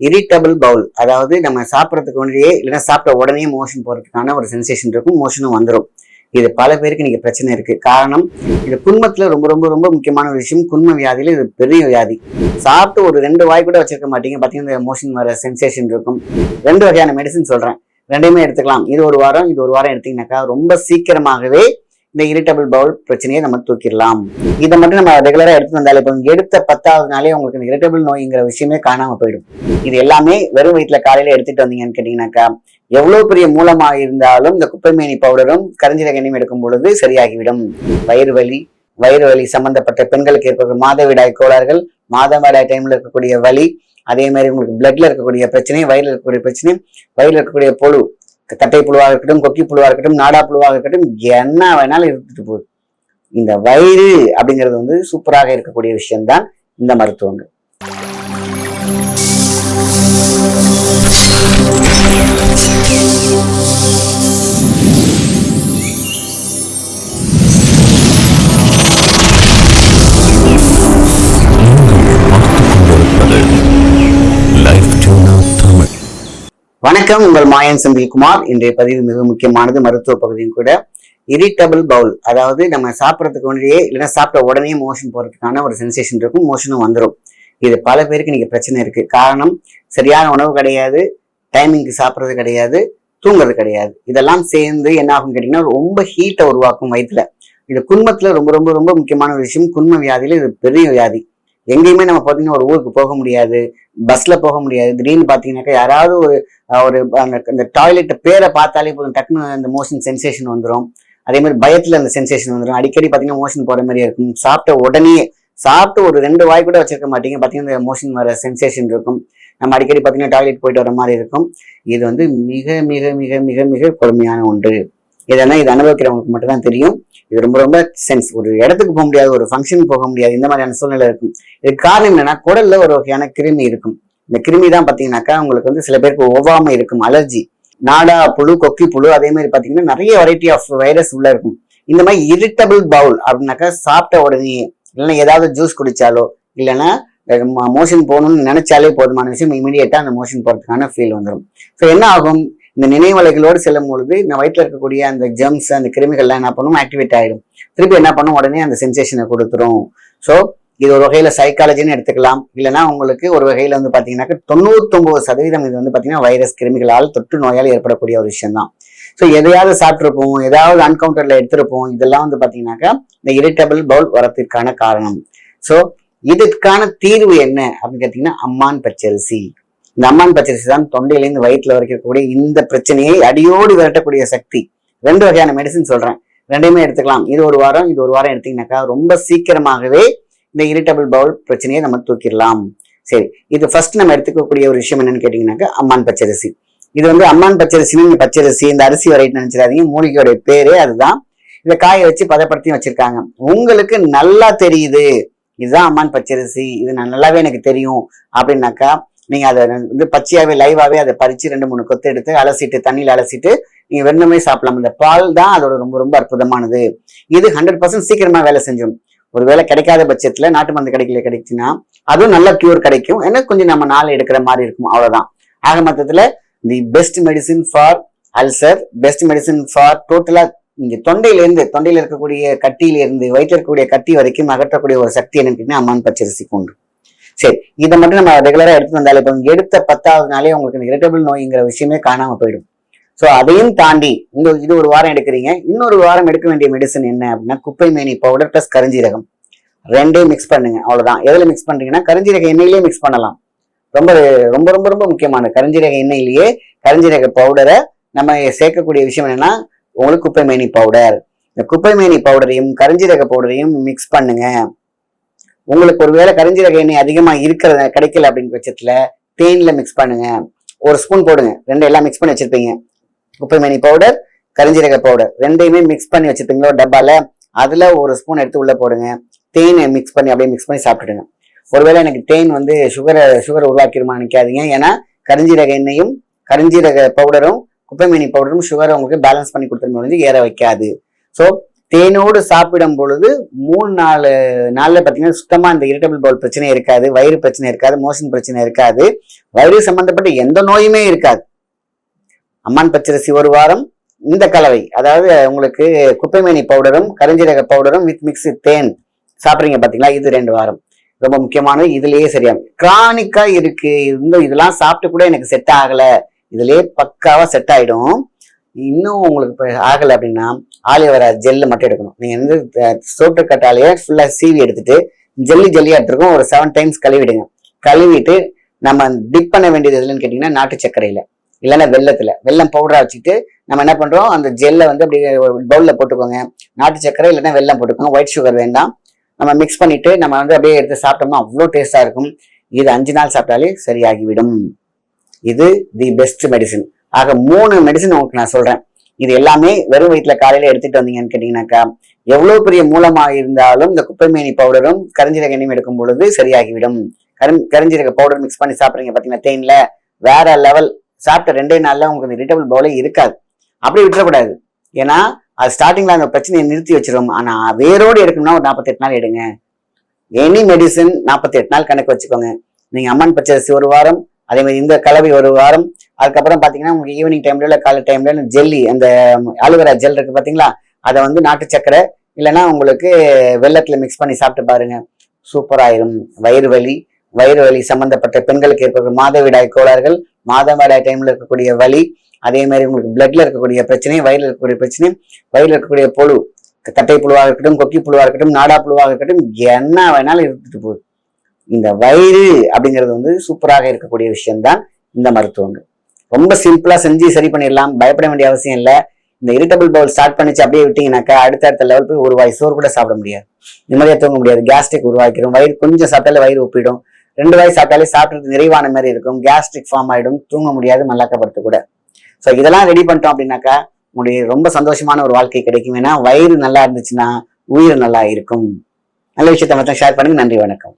Irritable bowel அதாவது நம்ம சாப்பிட்றதுக்கு முன்னாடியே இல்லைன்னா சாப்பிட்ட உடனே மோஷன் போகிறதுக்கான ஒரு சென்சேஷன் இருக்கும் மோஷனும் வந்துடும் இது பல பேருக்கு இன்னைக்கு பிரச்சனை இருக்கு. காரணம் இது குன்மத்துல ரொம்ப ரொம்ப ரொம்ப முக்கியமான ஒரு விஷயம். குன்ம வியாதியில இது பெரிய வியாதி. சாப்பிட்டு ஒரு ரெண்டு வாய் கூட வச்சிருக்க மாட்டீங்க. பாத்தீங்கன்னா மோஷன் வர சென்சேஷன் இருக்கும். ரெண்டு வகையான மெடிசன் சொல்றேன். ரெண்டையுமே எடுத்துக்கலாம். இது ஒரு வாரம் இது ஒரு வாரம் எடுத்தீங்கன்னாக்கா ரொம்ப சீக்கிரமாகவே இந்த இரிட்டபிள் பவுல் பிரச்சனையை நம்ம தூக்கிடலாம். இதை மட்டும் நம்ம ரெகுலரா எடுத்து வந்தாலே இப்போ எடுத்த பத்தாவது நாளே உங்களுக்கு இந்த இரிட்டபிள் நோய்ங்கிற விஷயமே காணாம போயிடும். இது எல்லாமே வெறும் வயிற்றுல காலையில எடுத்துட்டு வந்தீங்கன்னு கேட்டீங்கன்னாக்கா எவ்வளவு பெரிய மூலமா இருந்தாலும் இந்த குப்பைமேனி பவுடரும் கரிஞ்சீரக எடுக்கும் பொழுது சரியாகிவிடும். வயிறு வலி வயிறு வலி சம்பந்தப்பட்ட பெண்களுக்கு ஏற்படும் மாதவிடாய் கோளாறுகள் மாதவிடாய் டைம்ல இருக்கக்கூடிய வலி அதே மாதிரி உங்களுக்கு பிளட்ல இருக்கக்கூடிய பிரச்சனை வயிறில் இருக்கக்கூடிய பிரச்சனை வயிறில் இருக்கக்கூடிய பொழு தட்டை புழுவாக இருக்கட்டும் கொக்கி புழுவாக இருக்கட்டும் நாடா புழுவாக இருக்கட்டும் என்ன வேணாலும் இருந்துட்டு போகுது. இந்த வயிறு அப்படிங்கிறது வந்து சூப்பராக இருக்கக்கூடிய விஷயம்தான் இந்த மருத்துவங்கள். கொண்டிருப்பது வணக்கம் உங்கள் மாயன் செந்தில்குமார். இன்றைய பதிவு மிக முக்கியமானது மருத்துவ பகுதியும் கூட. இரிட்டபிள் பவுல் அதாவது நம்ம சாப்பிட்றதுக்கு முன்னாடியே இல்லைன்னா சாப்பிட்ட உடனே மோஷன் போறதுக்கான ஒரு சென்சேஷன் இருக்கும் மோஷனும் வந்துடும் இது பல பேருக்கு இன்னைக்கு பிரச்சனை இருக்கு. காரணம் சரியான உணவு கிடையாது டைமிங்க்கு சாப்பிட்றது கிடையாது தூங்குறது கிடையாது. இதெல்லாம் சேர்ந்து என்ன ஆகும் கேட்டீங்கன்னா ரொம்ப ஹீட்டை உருவாக்கும் வயிற்றுல இது குன்மத்தில் ரொம்ப ரொம்ப ரொம்ப முக்கியமான ஒரு விஷயம். குன்ம வியாதியில இது பெரிய வியாதி. எங்கேயுமே நம்ம பார்த்தீங்கன்னா ஒரு ஊருக்கு போக முடியாது பஸ்ல போக முடியாது. திடீர்னு பார்த்தீங்கன்னாக்கா யாராவது ஒரு ஒரு அந்த அந்த டாய்லெட் பேரை பார்த்தாலே போதும் டக்குனு அந்த மோஷன் சென்சேஷன் வந்துடும் அதே மாதிரி பயத்துல அந்த சென்சேஷன் வந்துடும் அடிக்கடி பார்த்தீங்கன்னா மோஷன் போற மாதிரி இருக்கும். சாப்பிட்ட உடனே சாப்பிட்டு ஒரு ரெண்டு வாய் கூட வச்சிருக்க மாட்டீங்க. பார்த்தீங்கன்னா இந்த மோஷன் வர சென்சேஷன் இருக்கும். நம்ம அடிக்கடி பார்த்தீங்கன்னா டாய்லெட் போயிட்டு வர மாதிரி இருக்கும். இது வந்து மிக மிக மிக மிக மிக கொடுமையான ஒன்று. இதெல்லாம் இது அனுபவிக்கிறவங்களுக்கு மட்டும்தான் தெரியும். இது ரொம்ப ரொம்ப சென்ஸ் ஒரு இடத்துக்கு போக முடியாது ஒரு ஃபங்க்ஷன் போக முடியாது இந்த மாதிரியான சூழ்நிலை இருக்கும். இதுக்கு காரணம் என்னன்னா குடல்ல ஒரு வகையான கிருமி இருக்கும். இந்த கிருமி தான் பார்த்தீங்கன்னாக்கா உங்களுக்கு வந்து சில பேருக்கு ஒவ்வாமை இருக்கும் அலர்ஜி நாடா புழு கொக்கி புழு அதே மாதிரி பார்த்தீங்கன்னா நிறைய வெரைட்டி ஆஃப் வைரஸ் உள்ள இருக்கும். இந்த மாதிரி இரிட்டபிள் பவுல் அப்படின்னாக்கா சாப்பிட்ட உடனே இல்லைன்னா ஏதாவது ஜூஸ் குடிச்சாலோ இல்லைன்னா மோஷன் போகணும்னு நினைச்சாலே போதுமான விஷயம் இமீடியட்டா அந்த மோஷன் போறதுக்கான ஃபீல் வந்துடும் ஸோ என்ன ஆகும்? இந்த நினைவலைகளோடு செல்லும் பொழுது இந்த வயிற்றில் இருக்கக்கூடிய அந்த ஜெம்ஸ் அந்த கிருமிகள்லாம் என்ன பண்ணும்? ஆக்டிவேட் ஆகிடும் திருப்பி என்ன பண்ணும்? உடனே அந்த சென்சேஷனை கொடுத்துரும். ஸோ இது ஒரு வகையில் சைக்காலஜின்னு எடுத்துக்கலாம். இல்லைன்னா உங்களுக்கு ஒரு வகையில் வந்து பார்த்தீங்கன்னாக்க தொண்ணூத்தொம்பது சதவீதம் இது வந்து பார்த்தீங்கன்னா வைரஸ் கிருமிகளால் தொற்று நோயால் ஏற்படக்கூடிய ஒரு விஷயம் தான் ஸோ எதையாவது சாப்பிட்ருப்போம் ஏதாவது அன்கவுண்டர்ல எடுத்திருப்போம் இதெல்லாம் வந்து பார்த்தீங்கன்னாக்கா இந்த இரிட்டபிள் பவுல் வரத்திற்கான காரணம். ஸோ இதுக்கான தீர்வு என்ன அப்படின்னு கேட்டிங்கன்னா அம்மான் பச்சரிசி. இந்த அம்மான் பச்சரிசி தான் தொண்டையிலேருந்து வயிற்றுல வரைக்கும் இருக்கக்கூடிய இந்த பிரச்சனையை அடியோடு விரட்டக்கூடிய சக்தி. ரெண்டு வகையான மெடிசன் சொல்றேன். ரெண்டையுமே எடுத்துக்கலாம். இது ஒரு வாரம் இது ஒரு வாரம் எடுத்தீங்கன்னாக்கா ரொம்ப சீக்கிரமாகவே இந்த இரிட்டபிள் பவுல் பிரச்சனையை நம்ம தூக்கிடலாம். சரி இது ஃபர்ஸ்ட் நம்ம எடுத்துக்கக்கூடிய ஒரு விஷயம் என்னன்னு கேட்டீங்கன்னாக்கா அம்மான் பச்சரிசி. இது வந்து அம்மான் பச்சரிசின்னு நீங்க பச்சரிசி இந்த அரிசி வரைட்டு நினைச்சிடாதீங்க. மூலிகையோட பேரே அதுதான். இதை காய வச்சு பதப்படுத்தி வச்சிருக்காங்க. உங்களுக்கு நல்லா தெரியுது. இதுதான் அம்மான் பச்சரிசி. இது நான் நல்லாவே எனக்கு தெரியும். அப்படின்னாக்கா நீங்க அதை வந்து பச்சையாவே லைவாவே அதை பறிச்சு ரெண்டு மூணு கொத்து எடுத்து அலசிட்டு தண்ணியில அலசிட்டு நீங்க வெண்ணமே சாப்பிடலாம். இந்த பால் தான் அதோட ரொம்ப ரொம்ப அற்புதமானது. இது ஹண்ட்ரட் பர்சன்ட் சீக்கிரமா வேலை செஞ்சிடும் ஒருவேளை கிடைக்காத பட்சத்துல நாட்டு மருந்து கிடைக்கல கிடைச்சுன்னா அதுவும் நல்ல கியூர் கிடைக்கும். ஏன்னா கொஞ்சம் நம்ம நாள் எடுக்கிற மாதிரி இருக்கும். அவ்வளவுதான். ஆக மொத்தத்துல the best medicine for ulcer best medicine for டோட்டலா இங்க தொண்டையிலேருந்து தொண்டையில் இருக்கக்கூடிய கட்டியிலேருந்து வயிற்று இருக்கக்கூடிய கட்டி வரைக்கும் அகற்றக்கூடிய ஒரு சக்தி என்னன்னு அம்மன் அம்மான் பச்சரிசிக்கு சரி இதை மட்டும் நம்ம ரெகுலராக எடுத்து வந்தாலே இப்போ எடுத்த பத்தாவது நாளே உங்களுக்கு இந்த இரிட்டபிள் நோய்ங்கிற விஷயமே காணாம போயிடும். ஸோ அதையும் தாண்டி இந்த இது ஒரு வாரம் எடுக்கிறீங்க. இன்னொரு வாரம் எடுக்க வேண்டிய மெடிசன் என்ன அப்படின்னா குப்பை மேனி பவுடர் ப்ளஸ் கருஞ்சீரகம். ரெண்டே மிக்ஸ் பண்ணுங்க. அவ்வளோதான் எதில் மிக்ஸ் பண்ணுறீங்கன்னா கருஞ்சீரக எண்ணெயிலேயே மிக்ஸ் பண்ணலாம். ரொம்ப ரொம்ப ரொம்ப ரொம்ப முக்கியமான கருஞ்சீரக எண்ணெயிலேயே கருஞ்சீரக பவுடரை நம்ம சேர்க்கக்கூடிய விஷயம் என்னன்னா உங்களுக்கு குப்பை மேனி பவுடர் இந்த குப்பை மேனி பவுடரையும் கருஞ்சீரக பவுடரையும் மிக்ஸ் பண்ணுங்க. உங்களுக்கு ஒருவேளை கரிஞ்சீரக எண்ணெய் அதிகமாக இருக்கிறத கிடைக்கல அப்படின்னு பட்சத்தில் தேனில் மிக்ஸ் பண்ணுங்க. ஒரு ஸ்பூன் போடுங்க. ரெண்டு எல்லாம் மிக்ஸ் பண்ணி வச்சுருப்பீங்க. குப்பை மேனி பவுடர் கரிஞ்சீரக பவுடர் ரெண்டையுமே மிக்ஸ் பண்ணி வச்சுருப்பீங்களோ டப்பால. அதில் ஒரு ஸ்பூன் எடுத்து உள்ளே போடுங்க. தேனை மிக்ஸ் பண்ணி அப்படியே மிக்ஸ் பண்ணி சாப்பிட்டுடுங்க. ஒருவேளை எனக்கு தேன் வந்து சுகரை சுகரை உருவாக்கிருமா நினைக்காதீங்க. ஏன்னா கரிஞ்சீரக எண்ணெயும் கரிஞ்சீரக பவுடரும் குப்பைமேனி பவுடரும் சுகரை உங்களுக்கு பேலன்ஸ் பண்ணி கொடுத்துருமே வந்து ஏற வைக்காது. ஸோ தேனோடு சாப்பிடும் பொழுது மூணு நாலு நாளில் பார்த்தீங்கன்னா சுத்தமாக இந்த இரிட்டபிள் பவுல் பிரச்சனை இருக்காது வயிறு பிரச்சனை இருக்காது மோஷன் பிரச்சனை இருக்காது. வயிறு சம்பந்தப்பட்ட எந்த நோயுமே இருக்காது. அம்மான் பச்சரிசி ஒரு வாரம் இந்த கலவை அதாவது உங்களுக்கு குப்பைமேனி பவுடரும் கரிஞ்சீரக பவுடரும் வித் மிக்ஸ் தேன் சாப்பிட்றீங்க பார்த்தீங்களா இது ரெண்டு வாரம். ரொம்ப முக்கியமானது இதுலயே சரியா கிரானிக்கா இருக்கு. இந்த இதெல்லாம் சாப்பிட்டு கூட எனக்கு செட் ஆகலை. இதுலயே பக்காவா செட் ஆயிடும். இன்னும் உங்களுக்கு இப்போ ஆகலை அப்படின்னா ஆலிவரா ஜெல்லு மட்டும் எடுக்கணும். நீங்கள் வந்து சோட்டு கட்டாலேயே ஃபுல்லாக சீவி எடுத்துட்டு ஜெல்லி ஜெல்லியாக எடுத்துருக்கோம். ஒரு செவன் டைம்ஸ் கழுவிடுங்க. கழுவிட்டு நம்ம டிப் பண்ண வேண்டியது எதுலன்னு கேட்டிங்கன்னா நாட்டு சர்க்கரையில். இல்லைன்னா வெள்ளத்தில் வெல்லம் பவுடராக வச்சுட்டு நம்ம என்ன பண்ணுறோம் அந்த ஜெல்லை வந்து அப்படியே பவுலில் போட்டுக்கோங்க. நாட்டு சர்க்கரை இல்லைன்னா வெல்லம் போட்டுக்கோங்க. ஒயிட் சுகர் வேண்டாம். நம்ம மிக்ஸ் பண்ணிவிட்டு நம்ம வந்து அப்படியே எடுத்து சாப்பிட்டோம்னா அவ்வளோ டேஸ்ட்டாக இருக்கும். இது அஞ்சு நாள் சாப்பிட்டாலே சரியாகிவிடும். இது தி பெஸ்ட் மெடிசின் ஆக மூணு மெடிசன் உங்களுக்கு நான் சொல்றேன். இது எல்லாமே வெறும் வயிற்றுல காலையில எடுத்துட்டு வந்தீங்கன்னு கேட்டீங்கன்னாக்கா எவ்வளவு பெரிய மூலமா இருந்தாலும் இந்த குப்பைமேனி பவுடரும் கரிஞ்சீரக எண்ணெயும் எடுக்கும் பொழுது சரியாகிவிடும். கரும் கரிஞ்சீரக பவுடர் மிக்ஸ் பண்ணி சாப்பிட்றீங்க பார்த்தீங்கன்னா தேன்ல? வேற லெவல் சாப்பிட்ட ரெண்டே நாள்ல உங்களுக்கு இரிட்டபிள் பவுலே இருக்காது. அப்படி விட்டுறக்கூடாது. ஏன்னா அது ஸ்டார்டிங்ல அந்த பிரச்சனையை நிறுத்தி வச்சிடும் ஆனா வேரோடு எடுக்கணும்னா ஒரு நாற்பத்தெட்டு நாள் எடுங்க. எனி மெடிசன் நாற்பத்தெட்டு நாள் கணக்கு வச்சுக்கோங்க. நீங்க அம்மன் பச்சரிசி ஒரு வாரம் அதே மாதிரி இந்த கலவை ஒரு வாரம் அதுக்கப்புறம் பார்த்தீங்கன்னா உங்களுக்கு ஈவினிங் டைம்ல இல்லை காலை டைம்ல ஜெல்லி அந்த அலுவரா ஜெல் இருக்கு பார்த்தீங்களா அதை வந்து நாட்டு சக்கரை இல்லைன்னா உங்களுக்கு வெள்ளத்தில் மிக்ஸ் பண்ணி சாப்பிட்டு பாருங்க. சூப்பராயிரும் வயிறு வலி வயிறு வலி சம்பந்தப்பட்ட பெண்களுக்கு ஏற்படுற மாதவிடாய் கோளாறுகள் மாதவிடாய் டைம்ல இருக்கக்கூடிய வலி அதே மாதிரி உங்களுக்கு பிளட்ல இருக்கக்கூடிய பிரச்சனை வயிறுல இருக்கக்கூடிய பிரச்சனை வயிறுல இருக்கக்கூடிய புழு தட்டை புழுவாக இருக்கட்டும் கொக்கி புழுவாக இருக்கட்டும் நாடா புழுவாக இருக்கட்டும் என்ன வேணாலும் இருந்துட்டு போகுது. இந்த வயிறு அப்படிங்கிறது வந்து சூப்பராக இருக்கக்கூடிய விஷயம்தான் இந்த மருத்துவங்கள். ரொம்ப சிம்பிளா செஞ்சு சரி பண்ணிடலாம். பயப்பட வேண்டிய அவசியம் இல்லை. இந்த இரிட்டபிள் பவுல் ஸ்டார்ட் பண்ணிச்சு அப்படியே விட்டீங்கன்னாக்கா அடுத்த அடுத்த லெவல் போய் ஒரு வாய் சோறு கூட சாப்பிட முடியாது. நிம்மதியா தூங்க முடியாது. கேஸ்ட்ரிக் உருவாக்கிடும் வயிறு கொஞ்சம் சாப்பிட்டாலே வயிறு ஒப்பிடும். ரெண்டு வாய் சாப்பிட்டாலே சாப்பிட்றது நிறைவான மாதிரி இருக்கும். கேஸ்ட்ரிக் ஃபார்ம் ஆயிடும். தூங்க முடியாது. மல்லாக்கப்படுத்து கூட. ஸோ இதெல்லாம் ரெடி பண்ணிட்டோம் அப்படின்னாக்கா உங்களுடைய ரொம்ப சந்தோஷமான ஒரு வாழ்க்கை கிடைக்கும். ஏன்னா வயிறு நல்லா இருந்துச்சுன்னா உயிர் நல்லா இருக்கும். நல்ல விஷயத்த மட்டும் ஷேர் பண்ணுங்க. நன்றி வணக்கம்.